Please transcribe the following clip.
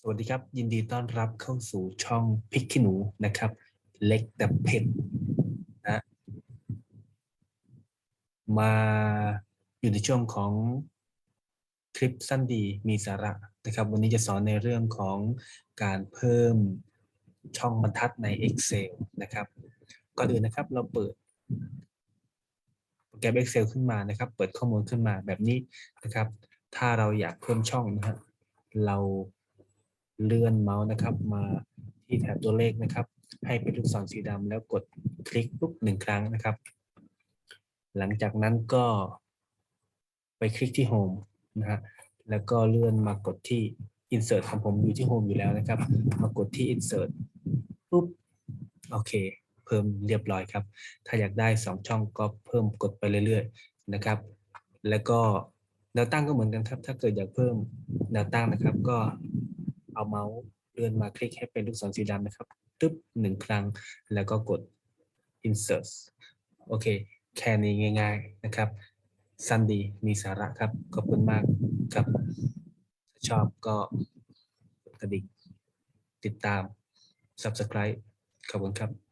สวัสดีครับ ยินดีต้อนรับเข้าสู่ช่องพริกขี้หนูนะครับ เล็กแต่เผ็ดนะมาอยู่ในช่วงของคลิปสั้นดีมีสาระนะครับ วันนี้จะสอนในเรื่องของการเพิ่มช่องบรรทัดใน Excel นะครับก่อนอื่นนะครับเราเปิดโปรแกรม Excel ขึ้นมานะครับ เปิดข้อมูลขึ้นมาแบบนี้นะครับ ถ้าเราอยากเพิ่มช่องนะครับเรา เลื่อนเมาส์นะครับ มาที่แถบตัวเลขนะครับ ให้เป็นลูกศรสีดำแล้วกดคลิกปุ๊บหนึ่งครั้งนะครับ หลังจากนั้นก็ไปคลิกที่ Home นะฮะแล้วก็เลื่อนมากดที่ Insert ของผมอยู่ที่ Home อยู่แล้วนะครับ มากดที่ Insert ปุ๊บโอเค เพิ่มเรียบร้อยครับ ถ้าอยากได้ 2 ช่องก็เพิ่มกดไปเรื่อยๆนะครับ แล้วก็แนวตั้งก็เหมือนกันครับ ถ้าเกิดอยากเพิ่มแนวตั้งนะครับ ก็ เอาเมาส์เลื่อนมาคลิกให้เป็นลูกศรสีดำนะครับตึ๊บหนึ่งครั้งแล้วก็กด insert โอเค แค่นี้ง่าย ๆนะครับ สั้นดีมีสาระครับ ขอบคุณมากครับถ้าชอบก็กดกระดิ่งติดตาม subscribe ขอบคุณครับ